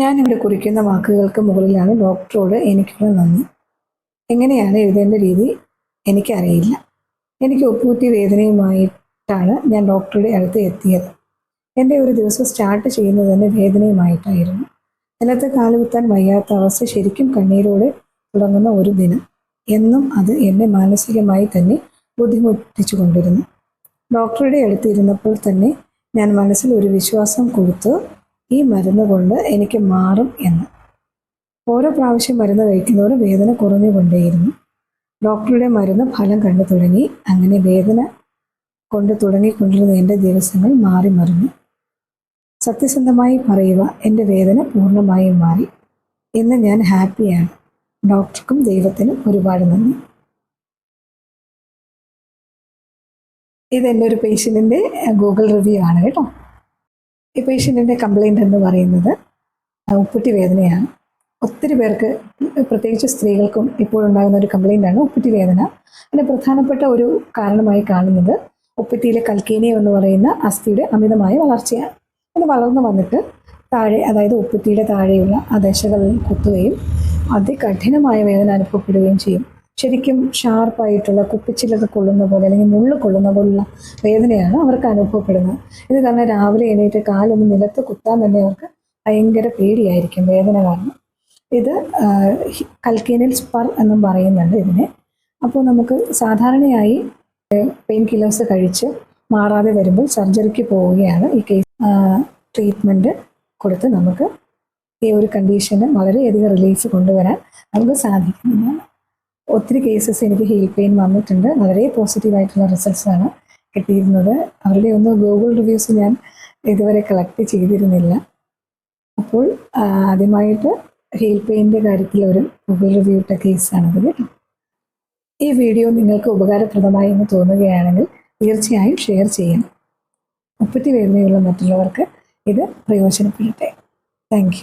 ഞാനിവിടെ കുറിക്കുന്ന വാക്കുകൾക്ക് മുകളിലാണ് ഡോക്ടറോട് എനിക്കുള്ള നന്ദി. എങ്ങനെയാണ് എഴുതേണ്ട രീതി? എനിക്കറിയില്ല. എനിക്ക് ഒപ്പൂറ്റി വേദനയുമായിട്ടാണ് ഞാൻ ഡോക്ടറുടെ അടുത്ത് എത്തിയത്. എന്റെ ഒരു ദിവസം സ്റ്റാർട്ട് ചെയ്യുന്നത് തന്നെ വേദനയുമായിട്ടായിരുന്നു. നിലത്ത് കാലുകുത്താൻ വയ്യാത്ത അവസ്ഥ ശരിക്കും കണ്ണീരോടെ തുടങ്ങുന്ന ഒരു ദിനം. എന്നും അത് എന്നെ മാനസികമായി തന്നെ ബുദ്ധിമുട്ടിച്ചു കൊണ്ടിരുന്നു. ഡോക്ടറുടെ അടുത്തിരുന്നപ്പോൾ തന്നെ ഞാൻ മനസ്സിൽ ഒരു വിശ്വാസം കൊടുത്തു ഈ മരുന്ന് കൊണ്ട് എനിക്ക് മാറും എന്ന്. ഓരോ പ്രാവശ്യം മരുന്ന് കഴിക്കുന്നതോടെ വേദന കുറഞ്ഞുകൊണ്ടേയിരുന്നു. ഡോക്ടറുടെ മരുന്ന് ഫലം കണ്ടു തുടങ്ങി. അങ്ങനെ വേദന കൊണ്ട് തുടങ്ങിക്കൊണ്ടിരുന്ന എന്റെ ദിവസങ്ങൾ മാറി മറിഞ്ഞു. സത്യസന്ധമായി പറയുക എന്റെ വേദന പൂർണമായും മാറി. ഇന്ന് ഞാൻ ഹാപ്പിയാണ്. ഡോക്ടർക്കും ദൈവത്തിനും ഒരുപാട് നന്ദി. ഇതെന്റെ ഒരു പേഷ്യന്റിന്റെ ഗൂഗിൾ റിവ്യൂ ആണ് കേട്ടോ. ഈ പേഷ്യന്റിന്റെ കംപ്ലൈന്റ് എന്ന് പറയുന്നത് ഉപ്പുറ്റി വേദനയാണ്. ഒത്തിരി പേർക്ക് പ്രത്യേകിച്ച് സ്ത്രീകൾക്കും ഇപ്പോഴുണ്ടാകുന്ന ഒരു കംപ്ലൈന്റാണ് ഉപ്പുറ്റി വേദന. അതിന് പ്രധാനപ്പെട്ട ഒരു കാരണമായി കാണുന്നത് ഉപ്പുറ്റിയിലെ കൽക്കേനിയം എന്ന് പറയുന്ന അസ്ഥിയുടെ അമിതമായ വളർച്ചയാണ്. അത് വളർന്നു വന്നിട്ട് താഴെ അതായത് ഉപ്പുറ്റിയുടെ താഴെയുള്ള ആ ദശകളിൽ കുത്തുകയും അതികഠിനമായ വേദന അനുഭവപ്പെടുകയും ചെയ്യും. ശരിക്കും ഷാർപ്പായിട്ടുള്ള കുപ്പിച്ചിലൊക്കെ കൊള്ളുന്ന പോലെ അല്ലെങ്കിൽ മുള്ളു കൊള്ളുന്ന പോലുള്ള വേദനയാണ് അവർക്ക് അനുഭവപ്പെടുന്നത്. ഇത് കാരണം രാവിലെ എണീറ്റ് കാലൊന്ന് നിലത്ത് കുത്താൻ തന്നെ അവർക്ക് ഭയങ്കര പേടിയായിരിക്കും വേദന കാരണം. ഇത് കൽക്കേനിൽ സ്പർ എന്നും പറയുന്നുണ്ട് ഇതിനെ. അപ്പോൾ നമുക്ക് സാധാരണയായി പെയിൻ കില്ലേഴ്സ് കഴിച്ച് മാറാതെ വരുമ്പോൾ സർജറിക്ക് പോവുകയാണ് ഈ കേസ്. ട്രീറ്റ്മെന്റ് കൊടുത്ത് നമുക്ക് ഈ ഒരു കണ്ടീഷന് വളരെയധികം റിലീഫ് കൊണ്ടുവരാൻ നമുക്ക് സാധിക്കുന്നതാണ് ഒത്തിരി കേസസ് എനിക്ക് ഹീൽ പെയിൻ വന്നിട്ടുണ്ട്. വളരെ പോസിറ്റീവായിട്ടുള്ള റിസൾട്ട്സ് ആണ് കിട്ടിയിരുന്നത്. അവരുടെ ഒന്ന് ഗൂഗിൾ റിവ്യൂസ് ഞാൻ ഇതുവരെ കളക്ട് ചെയ്തിരുന്നില്ല. അപ്പോൾ ആദ്യമായിട്ട് ഹീൽ പെയിന്റെ കാര്യത്തിൽ ഒരു ഗൂഗിൾ റിവ്യൂ ഇട്ട കേസാണത് കേട്ടോ. ഈ വീഡിയോ നിങ്ങൾക്ക് ഉപകാരപ്രദമായി എന്ന് തോന്നുകയാണെങ്കിൽ തീർച്ചയായും ഷെയർ ചെയ്യണം. മുപ്പത്തി വേദനയുള്ള മറ്റുള്ളവർക്ക് ഇത് പ്രയോജനപ്പെടട്ടെ. താങ്ക്